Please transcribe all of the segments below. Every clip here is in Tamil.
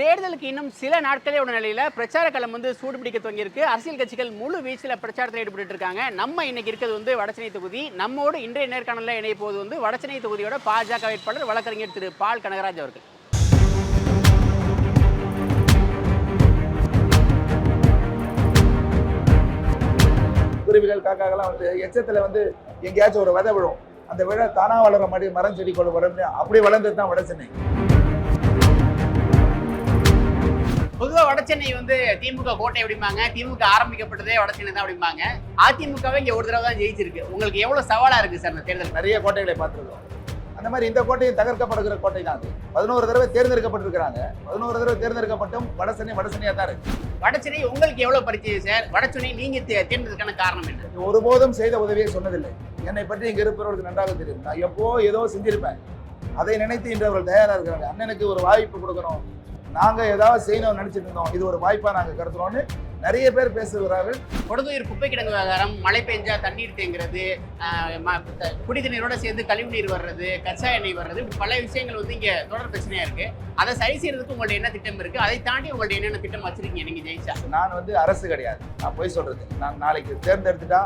தேர்தலுக்கு இன்னும் சில நாட்களே உள்ள நிலையில் பிரச்சார களம் வந்து சூடு பிடிக்க துவங்கியிருக்கு. அரசியல் கட்சிகள் முழு வீச்சில் பிரச்சாரத்தில் ஈடுபட்டு இருக்காங்க. நம்ம இன்னைக்கு இருக்கிறது வந்து வடசென்னை தொகுதி. நம்மோடு இன்றைய நேர்காணலில் இணைய போது வந்து வடசென்னை தொகுதியோட பாஜக வேட்பாளர் வழக்கறிஞர் திரு பால் கனகராஜ் அவர்கள். குருவிகள் காக்காக்கெல்லாம் வந்து எச்சத்தில் வந்து எங்கேயாச்சும் ஒரு விதை விழும். அந்த விழை தானா வளர மாதிரி மரம் செடி கொண்டு வரும் அப்படி வளர்ந்தது தான் வட சென்னை பொதுவாக வடசென்னை வந்து திமுக கோட்டை அப்படிம்பாங்க திமுக ஆரம்பிக்கப்பட்டதே வடசென்னை தான் அப்படிம்பாங்க. அதிமுகவே இங்கே ஒரு தடவை தான் ஜெயிச்சிருக்கு. உங்களுக்கு எவ்வளோ சவாலாக இருக்குது சார் இந்த தேர்தல்? நிறைய கோட்டைகளை பார்த்துருக்கோம். அந்த மாதிரி இந்த கோட்டையும் தகர்க்கப்படுகிற கோட்டை தான் அது. பதினோரு தடவை தேர்ந்தெடுக்கப்பட்டிருக்கிறாங்க. பதினோரு தடவை தேர்ந்தெடுக்கப்பட்டும் வட சென்னை வட சென்னையா தான் இருக்கு. வடசென்னை உங்களுக்கு எவ்வளோ பரிச்சயம் சார்? வடசென்னை நீங்கள் தேர்ந்ததுக்கான காரணம் என்ன? ஒருபோதும் செய்த உதவியை சொன்னதில்லை. என்னை பற்றி இங்க இருப்பவர்களுக்கு நன்றாக தெரியும். நான் எப்போ ஏதோ செஞ்சிருப்பேன். அதை நினைத்து இன்று அவர்கள் தயாரா இருக்கிறாங்க அண்ணனுக்கு ஒரு வாய்ப்பு கொடுக்கணும். நாங்க ஏதாவது செய்யணும்னு நினைச்சிட்டு இருந்தோம். இது ஒரு வாய்ப்பா நாங்க கருதுறோம்னு நிறைய பேர் பேசுகிறார்கள். கொடுதுயிர் குப்பை கிடங்கு விவகாரம் மழை பெஞ்சா தண்ணீர் தேங்குறது குடி தண்ணீரோட சேர்ந்து கழிவு நீர் வர்றது கச்சா எண்ணெய் வர்றது இப்படி பல விஷயங்கள் வந்து இங்க தொடர் பிரச்சனையா இருக்கு. அதை சரி செய்யறதுக்கு உங்கள்ட்ட என்ன திட்டம் இருக்கு? அதை தாண்டி உங்கள்ட்ட என்னென்ன திட்டம் வச்சிருக்கீங்க நீங்க ஜெயிச்சா? நான் வந்து அரசு கிடையாது. நான் போய் சொல்றது. நான் நாளைக்கு தேர்ந்தெடுத்துட்டா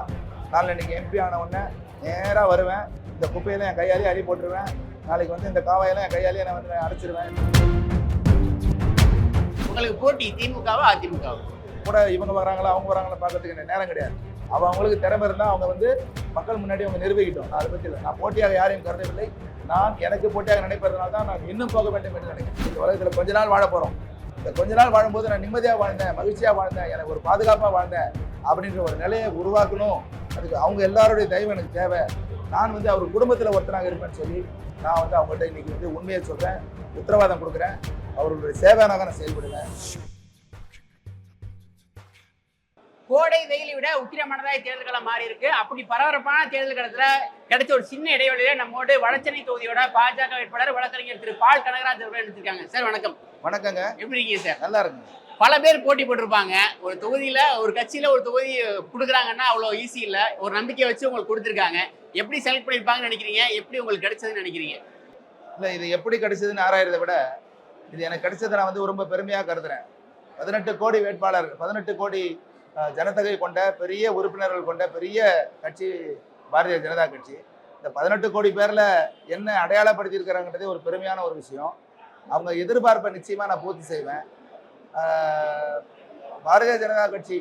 நாளைக்கு எம்பி ஆன உடனே நேராக வருவேன். இந்த குப்பையெல்லாம் என் கையாலேயே அடி போட்டுருவேன். நாளைக்கு வந்து இந்த காவாயெல்லாம் என் கையாலேயே நான் வந்து அடைச்சிருவேன். உங்களுக்கு போட்டி திமுகவா அதிமுகவா? கூட இவங்க வராங்களா அவங்க வராங்களா பார்க்கறதுக்கு எனக்கு நேரம் கிடையாது. அவள் அவங்களுக்கு திறமை இருந்தால் அவங்க வந்து மக்கள் முன்னாடி அவங்க நிரூபிக்கிட்டோம். நான் அதை பற்றி இல்லை. நான் போட்டியாக யாரையும் கருதவில்லை. நான் எனக்கு போட்டியாக நினைப்பதனால தான் நான் இன்னும் போக வேண்டும் என்று நினைக்கிறேன். இந்த உலகத்தில் கொஞ்ச நாள் வாழ போகிறோம் இந்த கொஞ்ச நாள் வாழும்போது நான் நிம்மதியாக வாழ்ந்தேன் மகிழ்ச்சியாக வாழ்ந்தேன் எனக்கு ஒரு பாதுகாப்பாக வாழ்ந்தேன் அப்படின்ற ஒரு நிலையை உருவாக்கணும். அதுக்கு அவங்க எல்லாருடைய தயவு எனக்கு தேவை. நான் வந்து அவர் குடும்பத்தில் ஒருத்தனாக இருப்பேன்னு சொல்லி நான் வந்து அவங்கள்ட்ட இன்னைக்கு வந்து உண்மையை சொல்கிறேன் உத்தரவாதம் கொடுக்குறேன். அவர்களுடைய சேவையாக நான் செயல்படுவேன். கோடை வெயிலை விட உக்கிரமானதாக தேர்தல் களம் மாறி இருக்கு அப்படி பரபரப்பான தேர்தல் களத்துல கிடைச்ச ஒரு சின்ன இடைவெளியில நம்மோடு வடசென்னை தொகுதியோட பாஜக வேட்பாளர் வழக்கறிஞர் திரு பால் கனகராஜ் அவர்கள் எடுத்திருக்காங்க சார் வணக்கம். வணக்கங்க. எப்படி இருக்கீங்க சார்? நல்லா இருக்குங்க. பல பேர் போட்டி போட்டிருப்பாங்க. ஒரு தொகுதியில ஒரு கட்சியில ஒரு தொகுதி கொடுக்குறாங்கன்னா அவ்வளோ ஈஸி இல்ல. ஒரு நம்பிக்கை வச்சு உங்களுக்கு கொடுத்துருக்காங்க. எப்படி செலக்ட் பண்ணிருப்பாங்கன்னு நினைக்கிறீங்க? எப்படி உங்களுக்கு கிடைச்சதுன்னு நினைக்கிறீங்க? இல்லை இது எப்படி கிடைச்சதுன்னு ஆராயறதை விட இது எனக்கு கிடைச்சதை நான் வந்து ரொம்ப பெருமையாக கருதுறேன். பதினெட்டு கோடி வேட்பாளர் பதினெட்டு கோடி ஜனத்தொகை கொண்ட பெரிய உறுப்பினர்கள் கொண்ட பெரிய கட்சி பாரதிய ஜனதா கட்சி. இந்த பதினெட்டு கோடி பேரில் என்ன அடையாளப்படுத்தியிருக்கிறாங்கன்றதே ஒரு பெருமையான ஒரு விஷயம். அவங்க எதிர்பார்ப்பை நிச்சயமாக நான் பூர்த்தி செய்வேன். பாரதிய ஜனதா கட்சி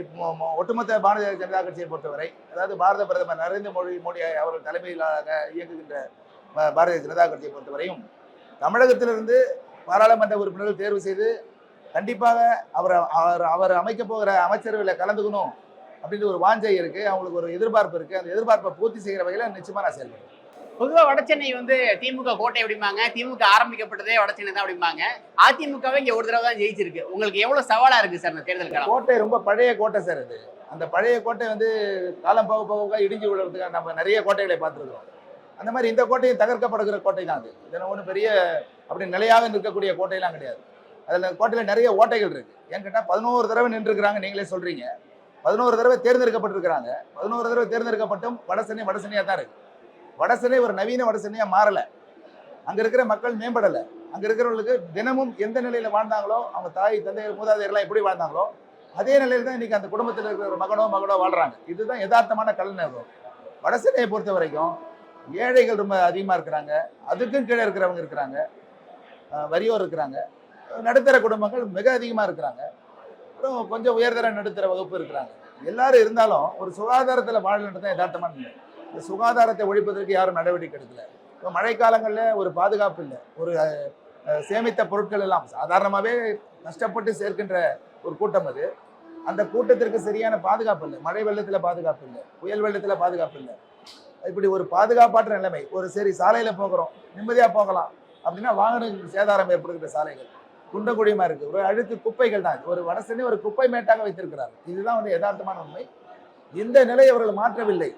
இப்போ ஒட்டுமொத்த பாரதிய ஜனதா கட்சியை பொறுத்தவரை அதாவது பாரத பிரதமர் நரேந்திர மோடி மோடி அவர்கள் தலைமையிலாக இயங்குகின்ற பாரதிய ஜனதா கட்சியை பொறுத்தவரையும் தமிழகத்திலிருந்து பாராளுமன்ற உறுப்பினர்கள் தேர்வு செய்து கண்டிப்பாக அவர் அவர் அவர் அமைக்க போகிற அமைச்சரவையில் கலந்துக்கணும் அப்படின்ற ஒரு வாஞ்சை இருக்கு. அவங்களுக்கு ஒரு எதிர்பார்ப்பு இருக்கு. அந்த எதிர்பார்ப்பை பூர்த்தி செய்கிற வகையில் நிச்சயமா நான் செயல்படுவேன் பொதுவா வடசென்னை வந்து திமுக கோட்டை அப்படிம்பாங்க. திமுக ஆரம்பிக்கப்பட்டதே வடசென்னை தான் அப்படிம்பாங்க. அதிமுகவே இங்க ஒரு தடவை தான் ஜெயிச்சிருக்கு. உங்களுக்கு எவ்வளவு சவாலா இருக்கு சார் இந்த தேர்தல் கோட்டை ரொம்ப பழைய கோட்டை சார் இது. அந்த பழைய கோட்டை வந்து காலம் போக போக இடிஞ்சு விழுறதுக்காக நம்ம நிறைய கோட்டைகளை பார்த்துருக்கோம் அந்த மாதிரி இந்த கோட்டையும் தகர்க்கப்படுகிற கோட்டை தான் அது. இதெல்லாம் ஒன்றும் பெரிய அப்படி நிலையாக நிற்கக்கூடிய கோட்டையெல்லாம் கிடையாது. அதில் கோட்டையில் நிறைய ஓட்டைகள் இருக்குது ஏன்னு கேட்டால் பதினோரு தடவை நின்றுருக்கிறாங்க நீங்களே சொல்கிறீங்க பதினோரு தடவை தேர்ந்தெடுக்கப்பட்டிருக்கிறாங்க. பதினோரு தடவை தேர்ந்தெடுக்கப்பட்டும் வடசென்னை வடசென்னையாக தான் இருக்குது வடசென்னை ஒரு நவீன வடசென்னையாக மாறலை. அங்கே இருக்கிற மக்கள் மேம்படலை. அங்கே இருக்கிறவங்களுக்கு தினமும் எந்த நிலையில் வாழ்ந்தாங்களோ அவங்க தாய் தந்தையர் மூதாதையர்லாம் எப்படி வாழ்ந்தாங்களோ அதே நிலையில் தான் இன்றைக்கி அந்த குடும்பத்தில் இருக்கிற ஒரு மகனோ மகளோ வாழ்கிறாங்க இதுதான் யதார்த்தமான கலைஞர்கள் வடசென்னையை பொறுத்த வரைக்கும் ஏழைகள் ரொம்ப அதிகமாக இருக்கிறாங்க. அதுக்கும் கீழே இருக்கிறவங்க இருக்கிறாங்க. வரியோர் இருக்கிறாங்க. நடுத்தர குடும்பங்கள் மிக அதிகமாக இருக்கிறாங்க. அப்புறம் கொஞ்சம் உயர்தர நடுத்தர வகுப்பு இருக்கிறாங்க. எல்லாரும் இருந்தாலும் ஒரு சுகாதாரத்தில் வாழணுன்றது தான் யதார்த்தமான இல்லை இந்த சுகாதாரத்தை ஒழிப்பதற்கு யாரும் நடவடிக்கை எடுக்கல. இப்போ மழைக்காலங்களில் ஒரு பாதுகாப்பு இல்லை. ஒரு சேமித்த பொருட்கள் எல்லாம் சாதாரணமாகவே கஷ்டப்பட்டு சேர்க்கின்ற ஒரு கூட்டம் அது. அந்த கூட்டத்திற்கு சரியான பாதுகாப்பு இல்லை. மழை வெள்ளத்தில் பாதுகாப்பு இல்லை. புயல் வெள்ளத்தில் பாதுகாப்பு இல்லை. இப்படி ஒரு பாதுகாப்பாற்ற நிலைமை ஒரு சரி சாலையில் போகிறோம் நிம்மதியாக போகலாம் அப்படின்னா வாகனங்களுக்கு சேதாரம் ஏற்படுகின்ற சாலைகள். குண்டும் குழியுமா இருக்கு. ஒரு அழுக்கு குப்பைகள் தான் ஒரு வடசென்னை ஒரு குப்பை மேட்டாக வைத்திருக்கிறார். இதுதான் வந்து யதார்த்தமான உண்மை. இந்த நிலையை அவர்கள் மாற்றவில்லை.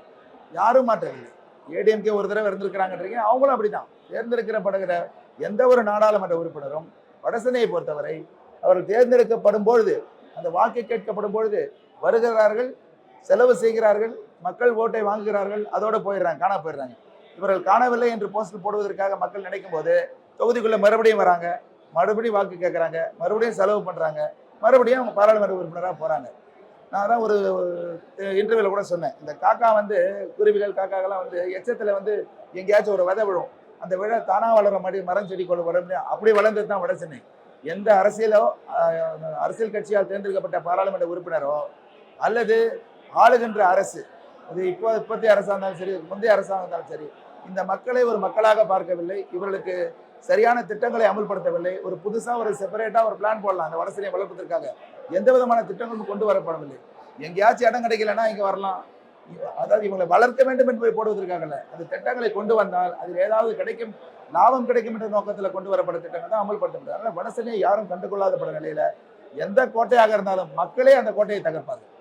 யாரும் மாற்றவில்லை. ஏடிஎம்கே ஒரு தடவை இருந்திருக்கிறாங்கன்றீங்க. அவங்களும் அப்படிதான் தேர்ந்தெடுக்கப்படுகிற எந்த ஒரு நாடாளுமன்ற உறுப்பினரும் வடசென்னையை பொறுத்தவரை அவர்கள் தேர்ந்தெடுக்கப்படும் பொழுது அந்த வாக்கு கேட்கப்படும் பொழுது வருகிறார்கள் செலவு செய்கிறார்கள் மக்கள் ஓட்டை வாங்குகிறார்கள் அதோடு போயிடுறாங்க காண போயிடுறாங்க. இவர்கள் காணவில்லை என்று போஸ்டர் போடுவதற்காக மக்கள் நினைக்கும் போது தொகுதிக்குள்ளே மறுபடியும் வராங்க மறுபடியும் வாக்கு கேட்குறாங்க மறுபடியும் செலவு பண்ணுறாங்க மறுபடியும் அவங்க பாராளுமன்ற உறுப்பினராக போகிறாங்க நான் தான் ஒரு இன்டர்வியூவில் கூட சொன்னேன். இந்த காக்கா வந்து குருவிகள் காக்காக்கெல்லாம் வந்து எச்சத்தில் வந்து எங்கேயாச்சும் ஒரு விதை விழும். அந்த விழை தானாக வளர மாதிரி மரம் செடி கொள்ள வர அப்படி வளர்ந்தது தான் வட சென்னை. எந்த அரசியலோ அரசியல் கட்சியால் தேர்ந்தெடுக்கப்பட்ட பாராளுமன்ற உறுப்பினரோ அல்லது ஆளுகின்ற அரசு அது இப்போ இப்போதைய அரசாக இருந்தாலும் சரி முந்தைய அரசாக இருந்தாலும் சரி இந்த மக்களை ஒரு மக்களாக பார்க்கவில்லை இவர்களுக்கு சரியான திட்டங்களை அமல்படுத்தவில்லை ஒரு புதுசாக ஒரு செப்பரேட்டாக ஒரு பிளான் போடலாம் அந்த வடசென்னையை வளர்ப்பதற்காக எந்த விதமான திட்டங்களும் கொண்டு வரப்படவில்லை. எங்கேயாச்சும் இடம் கிடைக்கலன்னா இங்கே வரலாம். அதாவது இவங்களை வளர்க்க வேண்டும் என்பதை போடுவதற்காகல அந்த திட்டங்களை கொண்டு வந்தால் அதில் ஏதாவது கிடைக்கும் லாபம் கிடைக்கும் என்ற நோக்கத்தில் கொண்டு வரப்பட்ட திட்டங்கள் தான் அமல்படுத்தப்படுது. அதனால் வடசென்னையை யாரும் கண்டுகொள்ளாதப்பட நிலையில் எந்த கோட்டையாக இருந்தாலும் மக்களே அந்த கோட்டையை தகர்ப்பார்கள்.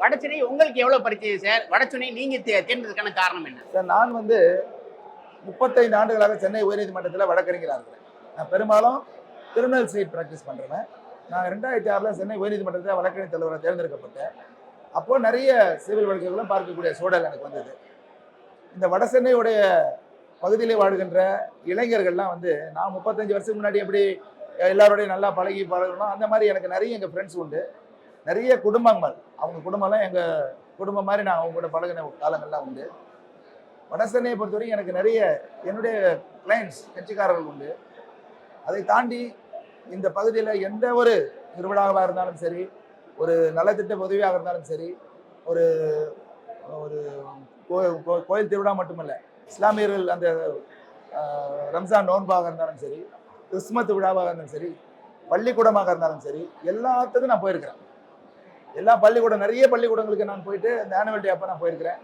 வடச்சுனை உங்களுக்கு எவ்வளோ பரிச்சயம் சார்? வடச்சுனை நீங்கள் தேர்ந்ததுக்கான காரணம் என்ன? சார் நான் வந்து முப்பத்தைந்து ஆண்டுகளாக சென்னை உயர்நீதிமன்றத்தில் வழக்கறிஞராக இருக்கிறேன். நான் பெரும்பாலும் கிரிமினல் சைட் ப்ராக்டிஸ் பண்ணுறேன் நான் ரெண்டாயிரத்தி ஆறில் சென்னை உயர்நீதிமன்றத்தில் வழக்கறிஞர் தலைவராக தேர்ந்தெடுக்கப்பட்டேன். அப்போது நிறைய சிவில் வழக்குகளும் பார்க்கக்கூடிய சூழல் எனக்கு வந்தது. இந்த வட சென்னையுடைய பகுதியிலே வாழ்கின்ற இளைஞர்கள்லாம் வந்து நான் முப்பத்தஞ்சு வருஷத்துக்கு முன்னாடி எப்படி எல்லாரோடையும் நல்லா பழகி பழகணும் அந்த மாதிரி எனக்கு நிறைய எங்கள் ஃப்ரெண்ட்ஸ் உண்டு. நிறைய குடும்பங்கள். அவங்க குடும்பம்லாம் எங்கள் குடும்பம் மாதிரி நான் அவங்க கூட பழகின காலங்கள்லாம் உண்டு. வடசென்னையை பொறுத்தவரைக்கும் எனக்கு நிறைய என்னுடைய கிளைண்ட்ஸ் கட்சிக்காரர்கள் உண்டு. அதை தாண்டி இந்த பகுதியில் எந்த ஒரு திருவிழாவாக இருந்தாலும் சரி ஒரு நலத்திட்ட உதவியாக இருந்தாலும் சரி ஒரு ஒரு கோ- கோ- கோயில் திருவிழா மட்டுமல்ல இஸ்லாமியர்கள் அந்த ரம்ஜான் நோன்பாக இருந்தாலும் சரி கிறிஸ்மஸ் விழாவாக இருந்தாலும் சரி பள்ளிக்கூடமாக இருந்தாலும் சரி எல்லாத்துக்கும் நான் போயிருக்கிறேன். எல்லா பள்ளிக்கூடம் நிறைய பள்ளிக்கூடங்களுக்கு நான் போயிட்டு இந்த ஆனுவல் டே அப்போ நான் போயிருக்கிறேன்.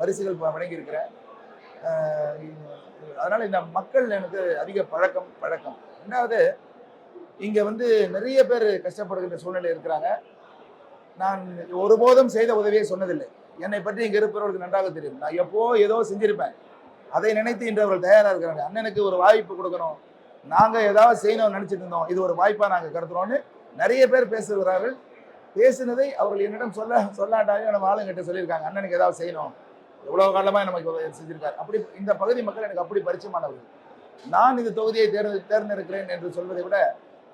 வரிசைகள் வழங்கியிருக்கிறேன் அதனால் இந்த மக்கள் எனக்கு அதிக பழக்கம் பழக்கம். ரெண்டாவது இங்கே வந்து நிறைய பேர் கஷ்டப்படுகின்ற சூழ்நிலை இருக்கிறாங்க. நான் ஒருபோதும் செய்த உதவியை சொன்னதில்லை. என்னை பற்றி இங்கே இருப்பவர்களுக்கு நன்றாக தெரியும். நான் எப்போ ஏதோ செஞ்சிருப்பேன். அதை நினைத்து இன்று அவர்கள் இருக்கிறாங்க அண்ணனுக்கு ஒரு வாய்ப்பு கொடுக்கணும். நாங்கள் ஏதாவது செய்யணும்னு நினச்சிட்டு இருந்தோம். இது ஒரு வாய்ப்பாக நாங்கள் கருத்துறோம்னு நிறைய பேர் பேசுகிறார்கள் பேசினதை அவர்கள் என்னிடம் சொல்ல சொல்லாட்டாலும் நம்ம ஆளுங்கிட்ட சொல்லியிருக்காங்க. அண்ணனுக்கு ஏதாவது செய்யணும். எவ்வளோ காலமாக நமக்கு செஞ்சிருக்கார் செஞ்சிருக்காரு. அப்படி இந்த பகுதி மக்கள் எனக்கு அப்படி பரிச்சயமானவர்கள். நான் இந்த தொகுதியை தேர்ந்து தேர்ந்தெடுக்கிறேன் என்று சொல்வதை விட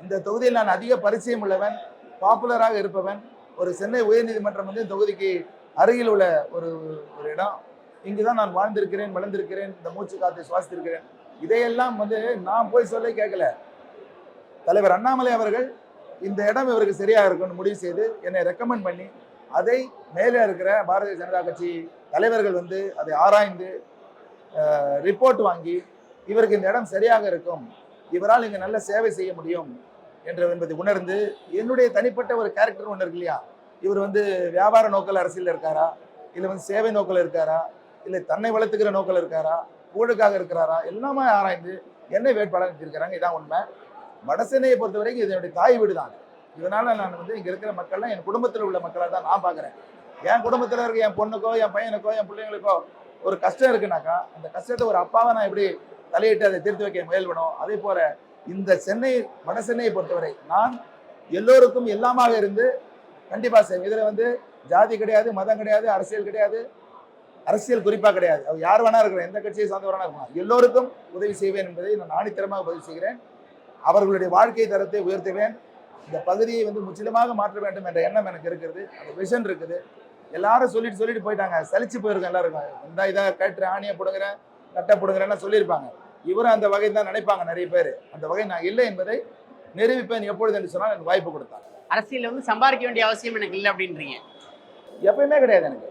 இந்த தொகுதியில் நான் அதிக பரிச்சயம் உள்ளவன் பாப்புலராக இருப்பவன் ஒரு சென்னை உயர்நீதிமன்றம் வந்து தொகுதிக்கு அருகில் உள்ள ஒரு ஒரு இடம். இங்கு தான் நான் வாழ்ந்திருக்கிறேன் வளர்ந்திருக்கிறேன் இந்த மூச்சு காத்தை சுவாசித்திருக்கிறேன். இதையெல்லாம் வந்து நான் போய் சொல்ல கேட்கல. தலைவர் அண்ணாமலை அவர்கள் இந்த இடம் இவருக்கு சரியாக இருக்கும்னு முடிவு செய்து என்னை ரெக்கமெண்ட் பண்ணி அதை மேலே இருக்கிற பாரதிய ஜனதா கட்சி தலைவர்கள் வந்து அதை ஆராய்ந்து ரிப்போர்ட் வாங்கி இவருக்கு இந்த இடம் சரியாக இருக்கும் இவரால் இங்கே நல்ல சேவை செய்ய முடியும் என்று என்பதை உணர்ந்து என்னுடைய தனிப்பட்ட ஒரு கேரக்டர் ஒன்று இருக்கு இல்லையா? இவர் வந்து வியாபார நோக்கில் அரசியல் இருக்காரா? இல்லை வந்து சேவை நோக்கில் இருக்காரா? இல்லை தன்னை வளர்த்துக்கிற நோக்கில் இருக்காரா? ஊழலுக்காக இருக்கிறாரா? எல்லாமே ஆராய்ந்து என்னை வேட்பாளர் இருக்கிறாங்க இதான் உண்மை. வடசென்னையை பொறுத்த வரைக்கும் இது என்னுடைய தாய் வீடு தான். இதனால நான் வந்து இங்க இருக்கிற மக்கள்லாம் என் குடும்பத்தில் உள்ள மக்களை தான் நான் பார்க்குறேன் என் குடும்பத்தில் இருக்க என் பொண்ணுக்கோ என் பையனுக்கோ என் பிள்ளைங்களுக்கோ ஒரு கஷ்டம் இருக்குனாக்கா அந்த கஷ்டத்தை ஒரு அப்பாவை நான் எப்படி தலையிட்டு அதை தீர்த்து வைக்க முயல்படும் அதே போல இந்த சென்னை வட சென்னையை பொறுத்தவரை நான் எல்லோருக்கும் எல்லாமாக இருந்து கண்டிப்பாக செய்வேன் இதில் வந்து ஜாதி கிடையாது மதம் கிடையாது அரசியல் கிடையாது அரசியல் குறிப்பாக கிடையாது. அவர் யார் வேணா இருக்கிற எந்த கட்சியை சார்ந்தவரானா இருக்கலாம். எல்லோருக்கும் உதவி செய்வேன் என்பதை நான் ஆணித்தரமாக பதிவு செய்கிறேன். அவர்களுடைய வாழ்க்கை தரத்தை உயர்த்துவேன். இந்த பகுதியை வந்து முற்றிலுமாக மாற்ற வேண்டும் என்ற எண்ணம் எனக்கு இருக்கிறது. அந்த விஷன் இருக்குது. எல்லாரும் சொல்லிட்டு சொல்லிட்டு போயிட்டாங்க. சலிச்சு போயிருக்கோம் எல்லாருக்கும். இந்த இதை கட்டுற ஆணியை பிடுங்குறேன் கட்டை பிடுங்குறேன்னு சொல்லியிருப்பாங்க. இவரும் அந்த வகை தான் நினைப்பாங்க நிறைய பேர். அந்த வகை நான் இல்லை என்பதை நிரூபிப்பேன் எப்பொழுது என்று சொன்னால் எனக்கு வாய்ப்பு கொடுத்தாங்க அரசியல்ல வந்து சம்பாதிக்க வேண்டிய அவசியம் எனக்கு இல்லை அப்படின்றீங்க. எப்பயுமே கிடையாது எனக்கு.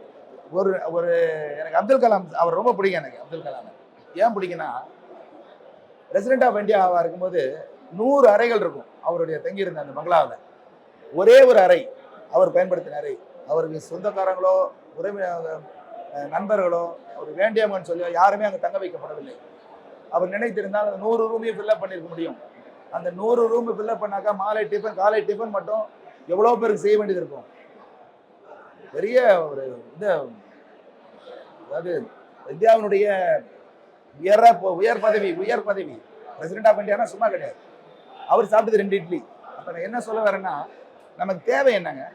ஒரு ஒரு எனக்கு அப்துல் கலாம் அவர் ரொம்ப பிடிக்கும் எனக்கு அப்துல் கலாம். ஏன் பிடிக்குன்னா பிரசிடென்ட் ஆஃப் இந்தியாவாக இருக்கும்போது நூறு அறைகள் இருக்கும். அவருடைய தங்கியிருந்த அந்த பங்களாவில் ஒரே ஒரு அறை அவர் பயன்படுத்தின அறை அவருக்கு சொந்தக்காரங்களோ உறவி நண்பர்களோ அவர் வேண்டியவங்கன்னு சொல்லி யாருமே அங்கே தங்க வைக்கப்படவில்லை. அவர் நினைத்திருந்தால் அந்த நூறு ரூமையும் ஃபில்லப் பண்ணியிருக்க முடியும். அந்த நூறு ரூம் ஃபில்லப் பண்ணாக்கா மாலை டிஃபன் காலை டிஃபன் மட்டும் எவ்வளோ பேருக்கு செய்ய வேண்டியது இருக்கும். பெரிய ஒரு இந்த அதாவது இந்தியாவினுடைய உயர உயர் பதவி உயர் பதவி பிரசிடென்ட் ஆஃப் இந்தியானா சும்மா கிடையாது. அவர் சாப்பிட்டது ரெண்டு இட்லி. அப்போ நான் என்ன சொல்ல வரேன்னா நமக்கு தேவை என்னங்க?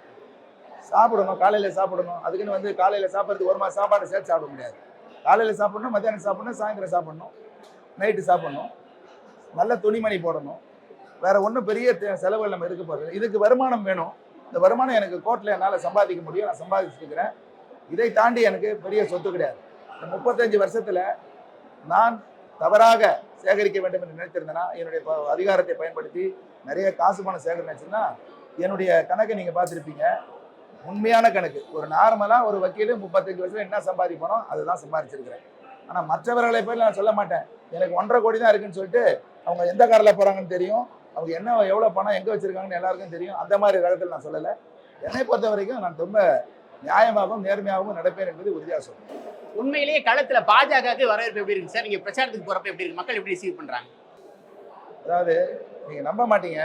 சாப்பிடணும் காலையில் சாப்பிடணும். அதுக்குன்னு வந்து காலையில் சாப்பிட்றதுக்கு ஒரு மாதம் சாப்பாடு சேர்த்து சாப்பிட முடியாது. காலையில் சாப்பிடணும் மத்தியானம் சாப்பிடணும் சாயந்தரம் சாப்பிடணும். நைட்டு சாப்பிடணும். நல்ல துணிமணி போடணும். வேற ஒன்றும் பெரிய தே- செலவுகள் நம்ம இருக்க போகிறது இதுக்கு வருமானம் வேணும். இந்த வருமானம் எனக்கு கோர்ட்டில் என்னால் சம்பாதிக்க முடியும். நான் சம்பாதிச்சுருக்கிறேன் இதை தாண்டி எனக்கு பெரிய சொத்து கிடையாது. இந்த முப்பத்தஞ்சு வருஷத்தில் நான் தவறாக சேகரிக்க வேண்டும் என்று நினைத்திருந்தேன்னா என்னுடைய அதிகாரத்தை பயன்படுத்தி நிறைய காசு பணம் சேகரிச்சுன்னா என்னுடைய கணக்கை நீங்கள் பார்த்துருப்பீங்க. உண்மையான கணக்கு. ஒரு நார்மலாக ஒரு வக்கீல் முப்பத்தஞ்சு வருஷம் என்ன சம்பாதிப்பனோ அதுதான் சம்பாதிச்சிருக்கிறேன் ஆனால் மற்றவர்களை போய் நான் சொல்ல மாட்டேன். எனக்கு ஒன்றரை கோடி தான் இருக்குன்னு சொல்லிட்டு அவங்க எந்த காரில் போகிறாங்கன்னு தெரியும். அவங்க என்ன எவ்வளோ பணம் எங்கே வச்சுருக்காங்கன்னு எல்லாருக்கும் தெரியும். அந்த மாதிரி ரகத்தில் நான் சொல்லலை. என்னை பொறுத்த வரைக்கும் நான் ரொம்ப நியாயமாகவும் நேர்மையாகவும் நடப்பேன் என்பது உறுதியாக சொல்கிறேன் உண்மையிலேயே களத்துல பாஜகவுக்கு வரவேற்பு எப்படி இருக்கு? சார் நீங்க பிரச்சாரத்துக்கு போறப்ப எப்படி இருக்கு? மக்கள் எப்படி ரிசீவ் பண்றாங்க? அதாவது நீங்க நம்ப மாட்டீங்க.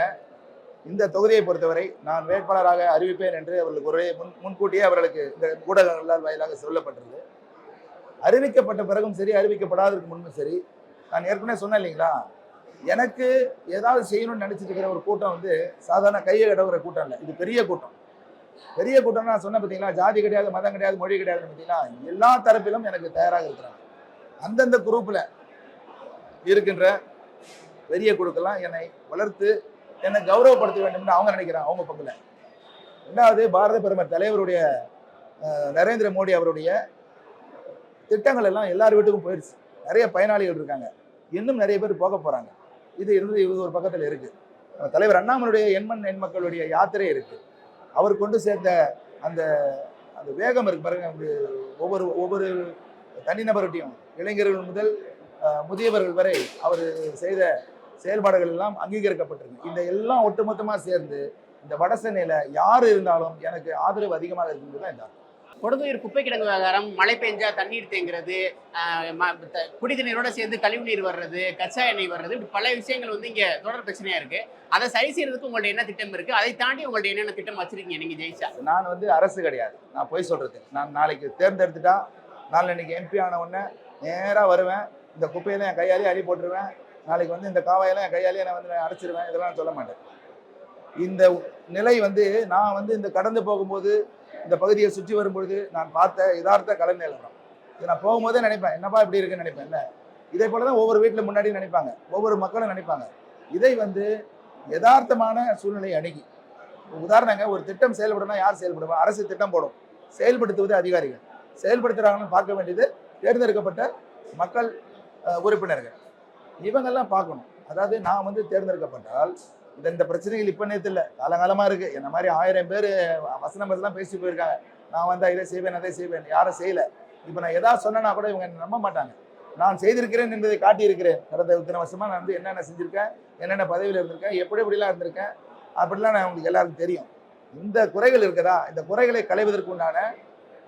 இந்த தொகுதியை பொறுத்தவரை நான் வேட்பாளராக அறிவிப்பேன் என்று அவர்களுக்கு ஒரே முன் முன்கூட்டியே அவர்களுக்கு இந்த ஊடகங்களால் வாயிலாக சொல்லப்பட்டது அறிவிக்கப்பட்ட பிறகும் சரி அறிவிக்கப்படாததுக்கு முன்பும் சரி. நான் ஏற்கனவே சொன்னேன் இல்லைங்களா? எனக்கு ஏதாவது செய்யணும்னு நினச்சிட்டு இருக்கிற ஒரு கூட்டம் வந்து சாதாரண கையை கடவுற கூட்டம் இல்லை. இது பெரிய கூட்டம். பெரிய கூட்டம் நான் சொன்ன பார்த்தீங்களா ஜாதி கிடையாது மதம் கிடையாது மொழி கிடையாது பார்த்தீங்கன்னா எல்லா தரப்பிலும் எனக்கு தயாராக இருக்கிறாங்க. அந்தந்த குரூப்பில் இருக்கின்ற பெரிய குழுக்கெல்லாம் என்னை வளர்த்து என்னை கௌரவப்படுத்த வேண்டும்னு அவங்க நினைக்கிறாங்க அவங்க பக்கத்தில். ரெண்டாவது பாரத பிரதமர் தலைவருடைய நரேந்திர மோடி அவருடைய திட்டங்கள் எல்லாம் எல்லார் வீட்டுக்கும் போயிடுச்சு நிறைய பயனாளிகள் இருக்காங்க. இன்னும் நிறைய பேர் போக போகிறாங்க இது இருந்து இது ஒரு பக்கத்தில் இருக்குது தலைவர் அண்ணாமனுடைய எண்மண் எண் மக்களுடைய யாத்திரை இருக்கு. அவர் கொண்டு சேர்த்த அந்த அந்த வேகம் இருக்கு பாருங்க ஒவ்வொரு ஒவ்வொரு தனிநபர்கிட்டையும் இளைஞர்கள் முதல் முதியவர்கள் வரை அவர் செய்த செயல்பாடுகள் எல்லாம் அங்கீகரிக்கப்பட்டிருக்கு. இந்த எல்லாம் ஒட்டுமொத்தமாக சேர்ந்து இந்த வடசென்னையில் யார் இருந்தாலும் எனக்கு ஆதரவு அதிகமாக இருக்குங்கிறது தான் இந்த கொடுங்குயிர் குப்பை கிடங்கு விவகாரம் மழை பெஞ்சா தண்ணீர் தேங்குறது ம- த- குடிநீரோட சேர்ந்து கழிவுநீர் வர்றது கச்சா எண்ணெய் வர்றது இப்படி பல விஷயங்கள் வந்து இங்க தொடர் பிரச்சனையா இருக்கு. அதை சரி செய்யறதுக்கு உங்கள்ட்ட என்ன திட்டம் இருக்கு? அதை தாண்டி உங்கள்ட்ட என்னென்ன திட்டம் வச்சிருக்கீங்க நீங்க ஜெயிச்சா? நான் வந்து அரசு கிடையாது. நான் போய் சொல்றது. நான் நாளைக்கு தேர்ந்தெடுத்துட்டா நாளைக்கு எம்பி ஆன உடனே நேராக வருவேன். இந்த குப்பையெல்லாம் என் கையாலே அடி போட்டுருவேன். நாளைக்கு வந்து இந்த காவாயெல்லாம் என் கையாலே நான் வந்து அடைச்சிருவேன். இதெல்லாம் சொல்ல மாட்டேன். இந்த நிலை வந்து நான் வந்து இந்த கடந்து போகும்போது இந்த பகுதியை சுற்றி வரும்பொழுது நான் பார்த்த யதார்த்த கலை நிலவரம். இது நான் போகும்போதே நினைப்பேன். என்னப்பா இப்படி இருக்குன்னு நினைப்பேன் இல்ல? இதே போல தான் ஒவ்வொரு வீட்டில் முன்னாடி நினைப்பாங்க. ஒவ்வொரு மக்களும் நினைப்பாங்க. இதை வந்து யதார்த்தமான சூழ்நிலையை அணுகி உதாரணங்க ஒரு திட்டம் செயல்படணும்னா யார் செயல்படுவா? அரசு திட்டம் போடும். செயல்படுத்துவது அதிகாரிகள். செயல்படுத்துகிறாங்கன்னு பார்க்க வேண்டியது தேர்ந்தெடுக்கப்பட்ட மக்கள் உறுப்பினர்கள். இவங்கெல்லாம் பார்க்கணும். அதாவது நான் வந்து தேர்ந்தெடுக்கப்பட்டால் இந்த இந்த பிரச்சனைகள் இப்போ நேற்று இல்லை. காலங்காலமாக இருக்குது என்ன மாதிரி ஆயிரம் பேர் வசனம் எல்லாம் பேசி போயிருக்காங்க. நான் வந்து இதை செய்வேன் அதை செய்வேன். யாரும் செய்யலை. இப்போ நான் எதாவது சொன்னேன்னா கூட இவங்க என்னை நம்ப மாட்டாங்க. நான் செய்திருக்கிறேன் என்பதை காட்டியிருக்கிறேன். கடந்த இத்தனை வருஷமாக நான் வந்து என்னென்ன செஞ்சுருக்கேன் என்னென்ன பதவியில் இருந்திருக்கேன் எப்படி எப்படிலாம் இருந்திருக்கேன் அப்படிலாம் நான் உங்களுக்கு எல்லாருக்கும் தெரியும். இந்த குறைகள் இருக்குதா? இந்த குறைகளை களைவதற்கு உண்டான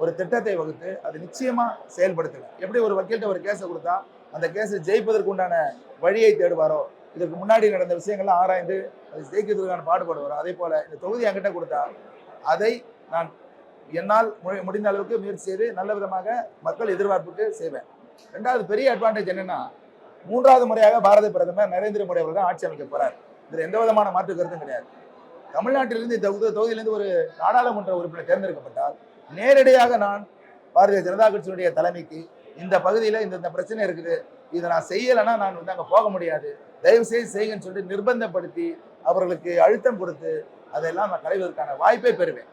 ஒரு திட்டத்தை வகுத்து அது நிச்சயமாக செயல்படுத்துவேன் எப்படி ஒரு வக்கீல்கிட்ட ஒரு கேஸை கொடுத்தா அந்த கேஸை ஜெயிப்பதற்கு உண்டான வழியை தேடுவாரோ? இதுக்கு முன்னாடி நடந்த விஷயங்கள்லாம் ஆராய்ந்து அதை ஜெயிக்கிறதுக்கான பாடுபாடு வரும். அதே போல இந்த தொகுதி என்கிட்ட கொடுத்தா அதை நான் என்னால் மு- முடிந்த அளவுக்கு முயற்சி செய்து நல்ல விதமாக மக்கள் எதிர்பார்ப்புக்கு செய்வேன். ரெண்டாவது பெரிய அட்வான்டேஜ் என்னன்னா மூன்றாவது முறையாக பாரத பிரதமர் நரேந்திர மோடி அவர்கள் தான் ஆட்சி அமைக்க போறார். இதில் எந்த விதமான மாற்று கருத்தும் கிடையாது. தமிழ்நாட்டிலிருந்து இந்த தொகுதியிலிருந்து ஒரு நாடாளுமன்ற உறுப்பினர் தேர்ந்தெடுக்கப்பட்டால் நேரடியாக நான் பாரதிய ஜனதா கட்சியினுடைய தலைமைக்கு இந்த பகுதியில் இந்த பிரச்சனை இருக்குது. இதை நான் செய்யலைன்னா நான் வந்து அங்கே போக முடியாது. தயவு செய்து செய்யுங்கன்னு சொல்லிட்டு நிர்பந்தப்படுத்தி அவர்களுக்கு அழுத்தம் கொடுத்து அதெல்லாம் நான் களைவதற்கான வாய்ப்பை பெறுவேன்.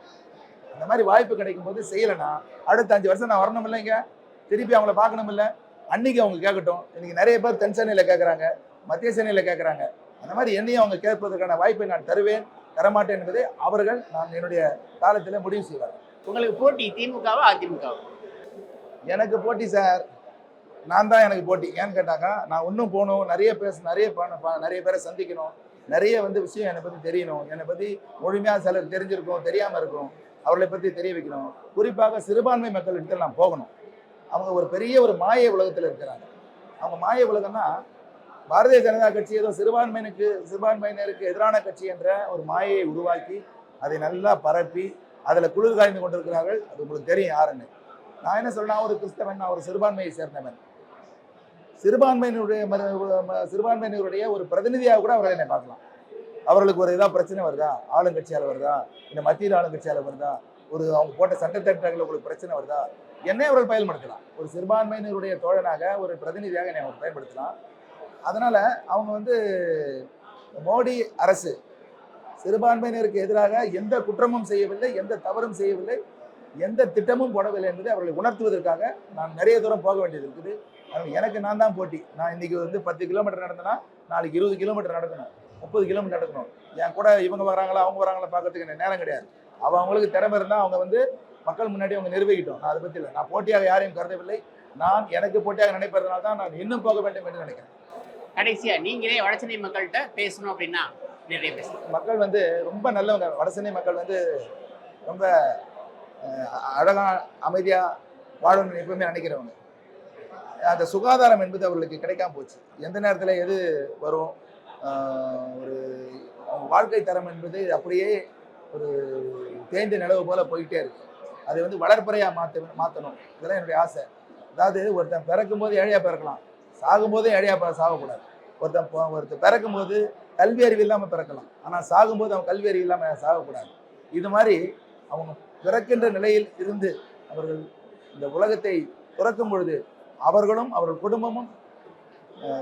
அந்த மாதிரி வாய்ப்பு கிடைக்கும் போது செய்யலைன்னா அடுத்த அஞ்சு வருஷம் நான் வரணும் இல்லைங்க திருப்பி அவங்கள பார்க்கணும் இல்லை அன்னைக்கு அவங்க கேட்கட்டும். இன்னைக்கு நிறைய பேர் தென் சென்னையில் கேட்குறாங்க மத்திய சென்னையில் கேட்குறாங்க. அந்த மாதிரி என்னையும் அவங்க கேட்பதற்கான வாய்ப்பை நான் தருவேன் தரமாட்டேன் என்பதை அவர்கள் நான் என்னுடைய காலத்தில் முடிவு செய்வார் உங்களுக்கு போட்டி திமுகவா அதிமுகவா? எனக்கு போட்டி சார். நான் தான் எனக்கு போட்டி ஏன்னு கேட்டாக்கா நான் இன்னும் போகணும். நிறைய பேச நிறைய நிறைய பேரை சந்திக்கணும். நிறைய வந்து விஷயம் என்னை பற்றி தெரியணும். என்னை பற்றி முழுமையாக சிலர் தெரிஞ்சிருக்கும் தெரியாமல் இருக்கும். அவர்களை பற்றி தெரிய வைக்கணும். குறிப்பாக சிறுபான்மை மக்கள்கிட்ட நான் போகணும். அவங்க ஒரு பெரிய ஒரு மாய உலகத்தில் இருக்கிறாங்க. அவங்க மாய உலகம்னா பாரதிய ஜனதா கட்சி ஏதோ சிறுபான்மையினருக்கு சிறுபான்மையினருக்கு எதிரான கட்சி என்ற ஒரு மாயையை உருவாக்கி அதை நல்லா பரப்பி அதில் குளிர் காய்ந்து கொண்டிருக்கிறார்கள். அது உங்களுக்கு தெரியும் யாருன்னு. நான் என்ன சொல்றேன் ஒரு கிறிஸ்தவன் நான் ஒரு சிறுபான்மையை சேர்ந்தவன். சிறுபான்மையினுடைய சிறுபான்மையினருடைய ஒரு பிரதிநிதியாக கூட அவர்களை என்னை பார்க்கலாம். அவர்களுக்கு ஒரு ஏதாவது பிரச்சனை வருதா? ஆளுங்கட்சியால் வருதா? இந்த மத்தியில் ஆளுங்கட்சியால் வருதா? ஒரு அவங்க போட்ட சட்டத்திட்டங்களில் உங்களுக்கு பிரச்சனை வருதா? என்னை அவர்கள் பயன்படுத்தலாம். ஒரு சிறுபான்மையினருடைய தோழனாக ஒரு பிரதிநிதியாக என்னை அவங்க பயன்படுத்தலாம். அதனால் அவங்க வந்து மோடி அரசு சிறுபான்மையினருக்கு எதிராக எந்த குற்றமும் செய்யவில்லை எந்த தவறும் செய்யவில்லை எந்த திட்டமும் போடவில்லை என்பதை அவர்களை உணர்த்துவதற்காக நான் நிறைய தூரம் போக வேண்டியது இருக்குது. அதனால எனக்கு நான் தான் போட்டி. நான் இன்னைக்கு வந்து பத்து கிலோமீட்டர் நடந்தேன்னா நாளைக்கு இருபது கிலோமீட்டர் நடக்கணும். முப்பது கிலோமீட்டர் நடக்கணும். என் கூட இவங்க வராங்களா அவங்க வராங்களா பார்க்கறதுக்கு எனக்கு நேரம் கிடையாது. அவ அவங்களுக்கு திறமை இருந்தால் அவங்க வந்து மக்கள் முன்னாடி அவங்க நிர்வகிட்டோம் நான் அதை பற்றி இல்லை. நான் போட்டியாக யாரையும் கருதவில்லை. நான் எனக்கு போட்டியாக நினைப்பதனால தான் நான் இன்னும் போக வேண்டும் என்று நினைக்கிறேன். கடைசியா நீங்களே வடசென்னை மக்கள்கிட்ட பேசணும் அப்படின்னா நிறைய பேசணும் மக்கள் வந்து ரொம்ப நல்லவங்க. வடசென்னை மக்கள் வந்து ரொம்ப அஹ், அழகா அமைதியா வாழணும்னு எப்பவுமே நினைக்கிறவங்க. அந்த சுகாதாரம் என்பது அவர்களுக்கு கிடைக்காம போச்சு. எந்த நேரத்தில் எது வரும்? ஒரு வாழ்க்கை தரம் என்பது அப்படியே ஒரு தேய்ந்த நிலவு போல போயிட்டே இருக்கு. அதை வந்து வளர்ப்பறையாக மாற்ற மாற்றணும் இதெல்லாம் என்னுடைய ஆசை. அதாவது ஒருத்தன் பிறக்கும் போது பிறக்கலாம். சாகும்போது ஏழையாக ப- சாகக்கூடாது. ஒருத்தன் ஒருத்தர் ஒருத்தன் பிறக்கும் போது கல்வி அறிவு இல்லாமல் பிறக்கலாம். ஆனால் சாகும்போது அவன் கல்வி அறிவு இல்லாமல் சாகக்கூடாது. இது மாதிரி அவங்க பிறக்கின்ற நிலையில் இருந்து அவர்கள் இந்த உலகத்தை துறக்கும் பொழுது அவர்களும் அவர்கள் குடும்பமும்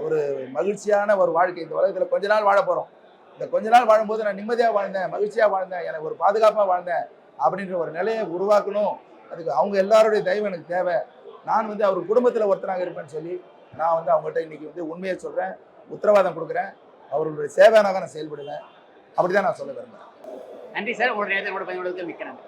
ஒரு மகிழ்ச்சியான ஒரு வாழ்க்கை. இந்த உலகத்தில் கொஞ்ச நாள் வாழ போகிறோம் இந்த கொஞ்ச நாள் வாழும்போது நான் நிம்மதியாக வாழ்ந்தேன் மகிழ்ச்சியாக வாழ்ந்தேன் எனக்கு ஒரு பாதுகாப்பாக வாழ்ந்தேன் அப்படின்ற ஒரு நிலையை உருவாக்கணும். அதுக்கு அவங்க எல்லாருடைய தயவு எனக்கு தேவை. நான் வந்து அவர் குடும்பத்தில் ஒருத்தனாக இருப்பேன்னு சொல்லி நான் வந்து அவங்ககிட்ட இன்னைக்கு வந்து உண்மையை சொல்கிறேன் உத்தரவாதம் கொடுக்குறேன். அவர்களுடைய சேவையாக நான் செயல்படுவேன். அப்படி தான் நான் சொல்ல விரும்புகிறேன் நன்றி சார். உங்களுடைய நேரத்தை என்னோட பயனுள்ளதுக்கு மிக்க நன்றி.